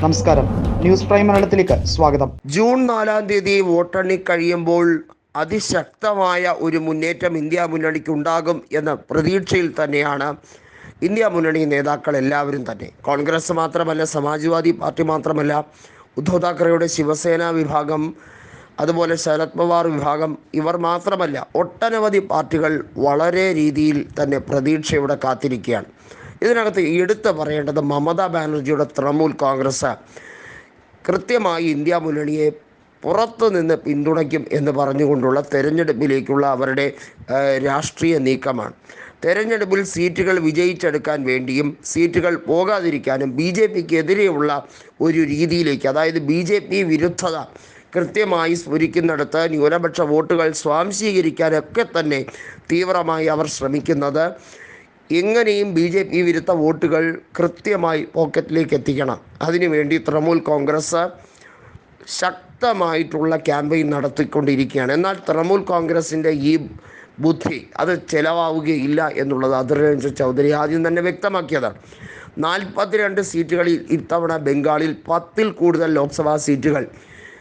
നമസ്കാരം. News prime മലയാളത്തിലേക്ക് സ്വാഗതം. ജൂൺ നാലാം തീയതി വോട്ടെണ്ണി കഴിയുമ്പോൾ അതിശക്തമായ ഒരു മുന്നേറ്റം ഇന്ത്യ മുന്നണിക്ക് ഉണ്ടാകും എന്ന പ്രതീക്ഷയിൽ തന്നെയാണ് ഇന്ത്യ മുന്നണി നേതാക്കൾ എല്ലാവരും തന്നെ. കോൺഗ്രസ് മാത്രമല്ല സമാജ്വാദി പാർട്ടി മാത്രമല്ല ഉദ്ധവ് താക്കറെയുടെ ശിവസേന വിഭാഗം അതുപോലെ ശരത് പവാർ വിഭാഗം ഇവർ മാത്രമല്ല ഒട്ടനവധി പാർട്ടികൾ വളരെ രീതിയിൽ തന്നെ പ്രതീക്ഷയോടെ കാത്തിരിക്കുകയാണ്. ഇതിനകത്ത് എടുത്തു പറയേണ്ടത് മമതാ ബാനർജിയുടെ തൃണമൂൽ കോൺഗ്രസ്. കൃത്യമായി ഇന്ത്യ മുന്നണിയെ പുറത്തു നിന്ന് പിന്തുണയ്ക്കും എന്ന് പറഞ്ഞുകൊണ്ടുള്ള തെരഞ്ഞെടുപ്പിലേക്കുള്ള അവരുടെ രാഷ്ട്രീയ നീക്കമാണ്. തെരഞ്ഞെടുപ്പിൽ സീറ്റുകൾ വിജയിച്ചെടുക്കാൻ വേണ്ടിയും സീറ്റുകൾ പോകാതിരിക്കാനും ബി ജെ പിക്ക് എതിരെയുള്ള ഒരു രീതിയിലേക്ക് അതായത് ബി ജെ പി വിരുദ്ധത കൃത്യമായി സ്ഫുരിക്കുന്നിടത്ത് ന്യൂനപക്ഷ വോട്ടുകൾ സ്വാംശീകരിക്കാനൊക്കെ തന്നെ തീവ്രമായി അവർ ശ്രമിക്കുന്നത്. എങ്ങനെയും ബി ജെ പി വിരുദ്ധ വോട്ടുകൾ കൃത്യമായി പോക്കറ്റിലേക്ക് എത്തിക്കണം അതിനുവേണ്ടി തൃണമൂൽ കോൺഗ്രസ് ശക്തമായിട്ടുള്ള ക്യാമ്പയിൻ നടത്തിക്കൊണ്ടിരിക്കുകയാണ്. എന്നാൽ തൃണമൂൽ കോൺഗ്രസിന്റെ ഈ ബുദ്ധി അത് ചിലവാവുകയില്ല എന്നുള്ളത് അതിർ രഞ്ജൻ ചൗധരി ആദ്യം തന്നെ വ്യക്തമാക്കിയതാണ്. നാൽപ്പത്തിരണ്ട് സീറ്റുകളിൽ ഇത്തവണ ബംഗാളിൽ പത്തിൽ കൂടുതൽ ലോക്സഭാ സീറ്റുകൾ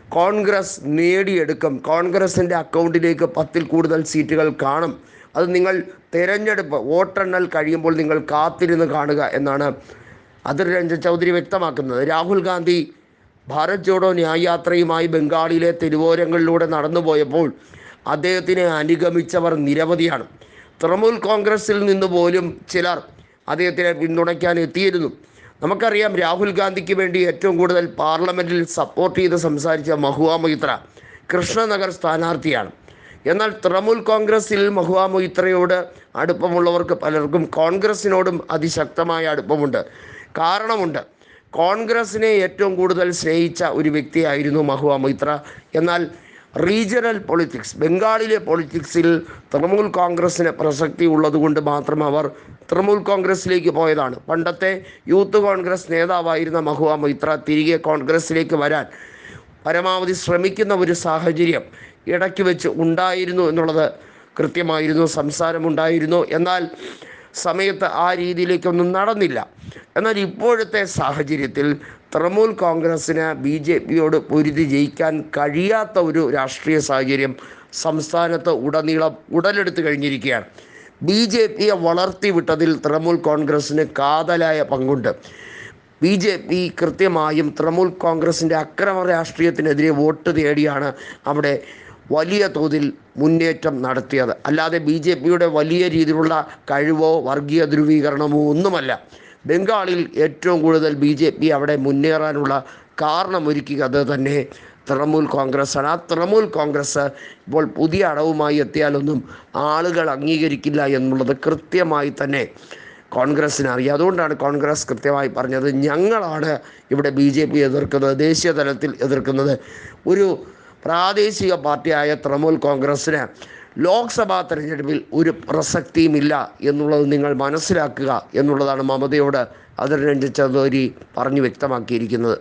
കോൺഗ്രസ് നേടിയെടുക്കും. കോൺഗ്രസിന്റെ അക്കൗണ്ടിലേക്ക് പത്തിൽ കൂടുതൽ സീറ്റുകൾ കാണും. അത് നിങ്ങൾ തിരഞ്ഞെടുപ്പ് വോട്ടെണ്ണൽ കഴിയുമ്പോൾ നിങ്ങൾ കാത്തിരുന്ന് കാണുക എന്നാണ് അതിർ രഞ്ജൻ ചൗധരി വ്യക്തമാക്കുന്നത്. രാഹുൽ ഗാന്ധി ഭാരത് ജോഡോ ന്യായയാത്രയുമായി ബംഗാളിലെ തെരുവോരങ്ങളിലൂടെ നടന്നുപോയപ്പോൾ അദ്ദേഹത്തിനെ അനുഗമിച്ചവർ നിരവധിയാണ്. തൃണമൂൽ കോൺഗ്രസിൽ നിന്ന് പോലും ചിലർ അദ്ദേഹത്തിനെ പിന്തുണയ്ക്കാൻ എത്തിയിരുന്നു. നമുക്കറിയാം രാഹുൽ ഗാന്ധിക്ക് വേണ്ടി ഏറ്റവും കൂടുതൽ പാർലമെന്റിൽ സപ്പോർട്ട് ചെയ്ത് സംസാരിച്ച മഹുവ മൈത്ര കൃഷ്ണനഗർ സ്ഥാനാർത്ഥിയാണ്. എന്നാൽ തൃണമൂൽ കോൺഗ്രസിൽ മഹുവ മൊയ്ത്രയോട് അടുപ്പമുള്ളവർക്ക് പലർക്കും കോൺഗ്രസിനോടും അതിശക്തമായ അടുപ്പമുണ്ട് കാരണമുണ്ട്. കോൺഗ്രസിനെ ഏറ്റവും കൂടുതൽ സ്നേഹിച്ച ഒരു വ്യക്തിയായിരുന്നു മഹുവ മൊയ്ത്ര. എന്നാൽ റീജിയണൽ പൊളിറ്റിക്സ് ബംഗാളിലെ പൊളിറ്റിക്സിൽ തൃണമൂൽ കോൺഗ്രസ്സിന് പ്രസക്തി ഉള്ളതുകൊണ്ട് മാത്രം അവർ തൃണമൂൽ കോൺഗ്രസ്സിലേക്ക് പോയതാണ്. പണ്ടത്തെ യൂത്ത് കോൺഗ്രസ് നേതാവായിരുന്ന മഹുവ മൊയ്ത്ര തിരികെ കോൺഗ്രസ്സിലേക്ക് വരാൻ പരമാവധി ശ്രമിക്കുന്ന ഒരു സാഹചര്യം ഇടയ്ക്ക് വെച്ച് ഉണ്ടായിരുന്നു എന്നുള്ളത് കൃത്യമായിരുന്നു സംസാരമുണ്ടായിരുന്നു. എന്നാൽ സമയത്ത് ആ രീതിയിലേക്കൊന്നും നടന്നില്ല. എന്നാൽ ഇപ്പോഴത്തെ സാഹചര്യത്തിൽ തൃണമൂൽ കോൺഗ്രസ്സിന് ബി ജെ പിയോട് പൊരുതി ജയിക്കാൻ കഴിയാത്ത ഒരു രാഷ്ട്രീയ സാഹചര്യം സംസ്ഥാനത്ത് ഉടനീളം ഉടലെടുത്തു കഴിഞ്ഞിരിക്കുകയാണ്. ബി ജെ പിയെ വളർത്തിവിട്ടതിൽ തൃണമൂൽ കോൺഗ്രസ്സിന് കാതലായ പങ്കുണ്ട്. ബി ജെ പി കൃത്യമായും തൃണമൂൽ കോൺഗ്രസിന്റെ അക്രമ രാഷ്ട്രീയത്തിനെതിരെ വോട്ട് തേടിയാണ് അവിടെ വലിയ തോതിൽ മുന്നേറ്റം നടത്തിയത്. അല്ലാതെ ബി ജെ പിയുടെ വലിയ രീതിയിലുള്ള കഴിവോ വർഗീയ ധ്രുവീകരണമോ ഒന്നുമല്ല. ബംഗാളിൽ ഏറ്റവും കൂടുതൽ ബി ജെ പി അവിടെ മുന്നേറാനുള്ള കാരണമൊരുക്കുക അത് തന്നെ തൃണമൂൽ കോൺഗ്രസ്സാണ്. ആ തൃണമൂൽ കോൺഗ്രസ് ഇപ്പോൾ പുതിയ അടവുമായി എത്തിയാലൊന്നും ആളുകൾ അംഗീകരിക്കില്ല എന്നുള്ളത് കൃത്യമായി തന്നെ കോൺഗ്രസ്സിന് അറിയാം. അതുകൊണ്ടാണ് കോൺഗ്രസ് കൃത്യമായി പറഞ്ഞത് ഞങ്ങളാണ് ഇവിടെ ബി ജെ പി എതിർക്കുന്നത് ദേശീയ തലത്തിൽ എതിർക്കുന്നത്. ഒരു പ്രാദേശിക പാർട്ടിയായ തൃണമൂൽ കോൺഗ്രസ്സിന് ലോക്സഭാ തെരഞ്ഞെടുപ്പിൽ ഒരു പ്രസക്തിയുമില്ല എന്നുള്ളത് നിങ്ങൾ മനസ്സിലാക്കുക എന്നുള്ളതാണ് മമതയോട് അതിർ ചൗധരി പറഞ്ഞു വ്യക്തമാക്കിയിരിക്കുന്നത്.